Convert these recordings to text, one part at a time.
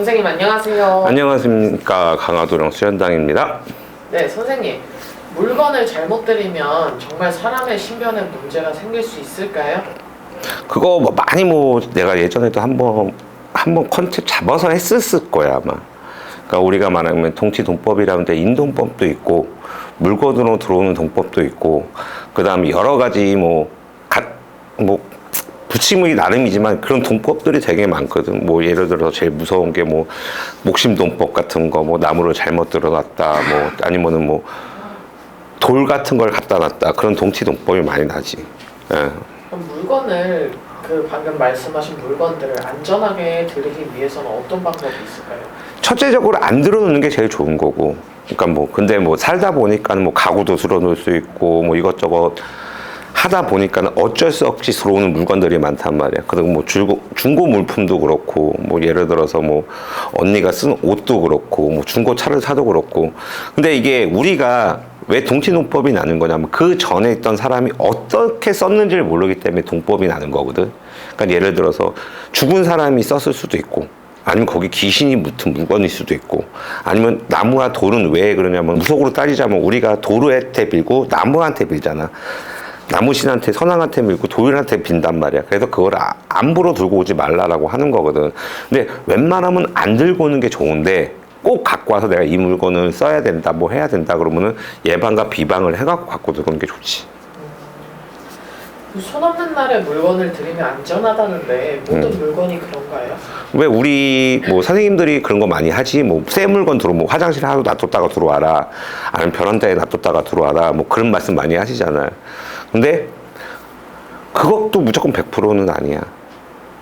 선생님 안녕하세요. 안녕하십니까 강화도령 수현당입니다. 네, 선생님. 물건을 잘못 들이면 정말 사람의 신변에 문제가 생길 수 있을까요? 그거 뭐 많이 뭐 내가 예전에도 한번 한번 컨셉 잡아서 했었을 거야 아마. 그러니까 우리가 말하면 통치 동법이라는데 인동법도 있고 물건으로 들어오는 동법도 있고 그다음에 여러 가지 뭐뭐 붙임이 나름이지만 그런 동법들이 되게 많거든. 뭐 예를 들어서 제일 무서운 게 뭐 목심 동법 같은 거, 뭐 나무를 잘못 들어놨다, 뭐 아니면은 뭐 돌 같은 걸 갖다 놨다 그런 동치 동법이 많이 나지. 예. 그럼 물건을 그 방금 말씀하신 물건들을 안전하게 들이기 위해서는 어떤 방법이 있을까요? 첫째적으로 안 들어놓는 게 제일 좋은 거고. 그러니까 뭐 근데 뭐 살다 보니까는 뭐 가구도 들어놓을 수 있고 뭐 이것저것 하다 보니까는 어쩔 수 없이 들어오는 물건들이 많단 말이야. 그리고 뭐 중고 중고 물품도 그렇고 뭐 예를 들어서 뭐 언니가 쓴 옷도 그렇고 뭐 중고 차를 사도 그렇고. 근데 이게 우리가 왜 동치동법이 나는 거냐면 그 전에 있던 사람이 어떻게 썼는지를 모르기 때문에 동법이 나는 거거든. 그러니까 예를 들어서 죽은 사람이 썼을 수도 있고 아니면 거기 귀신이 묻은 물건일 수도 있고 아니면 나무와 돌은 왜 그러냐면 무속으로 따지자면 우리가 돌한테 빌고 나무한테 빌잖아 나무신한테 선왕한테 밀고 도일한테 빈단 말이야. 그래서 그걸 아- 안부로 들고 오지 말라라고 하는 거거든. 근데 웬만하면 안 들고 오는 게 좋은데 꼭 갖고 와서 내가 이 물건을 써야 된다 뭐 해야 된다 그러면은 예방과 비방을 해갖고 갖고 들어오는 게 좋지. 그손 없는 날에 물건을 들이면 안전하다는데 모든 음. 물건이 그런가요? 왜 우리 뭐 선생님들이 그런 거 많이 하지? 뭐새 물건 들어오면 뭐 화장실에 하루 놔뒀다가 들어와라. 아니면 베란다에 놔뒀다가 들어와라. 뭐 그런 말씀 많이 하시잖아요 근데 그것도 무조건 100%는 아니야.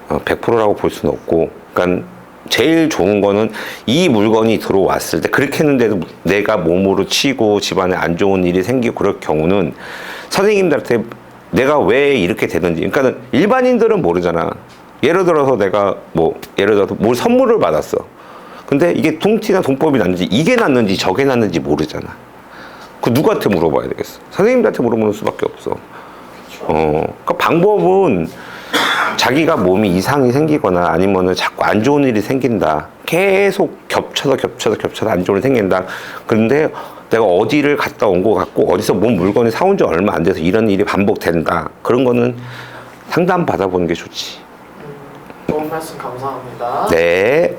어, 100%라고 볼 수는 없고. 그러니까 제일 좋은 거는 이 물건이 들어왔을 때 그렇게 했는데도 내가 몸으로 치고 집안에 안 좋은 일이 생기고 그럴 경우는 선생님들한테 내가 왜 이렇게 되는지. 그러니까 일반인들은 모르잖아. 예를 들어서 내가 뭐 예를 들어서 뭘 선물을 받았어. 근데 이게 동티나 동법이 났는지 이게 났는지 저게 났는지 모르잖아 그 누구한테 물어봐야 되겠어 선생님들한테 물어보는 수밖에 없어 어, 그 방법은 자기가 몸이 이상이 생기거나 아니면은 자꾸 안 좋은 일이 생긴다. 계속 겹쳐서 겹쳐서 겹쳐서 안 좋은 일이 생긴다. 그런데 내가 어디를 갔다 온 것 같고 어디서 뭔 물건을 사온 지 얼마 안 돼서 이런 일이 반복된다. 그런 거는 상담 받아보는 게 좋지. 좋은 말씀 감사합니다. 네.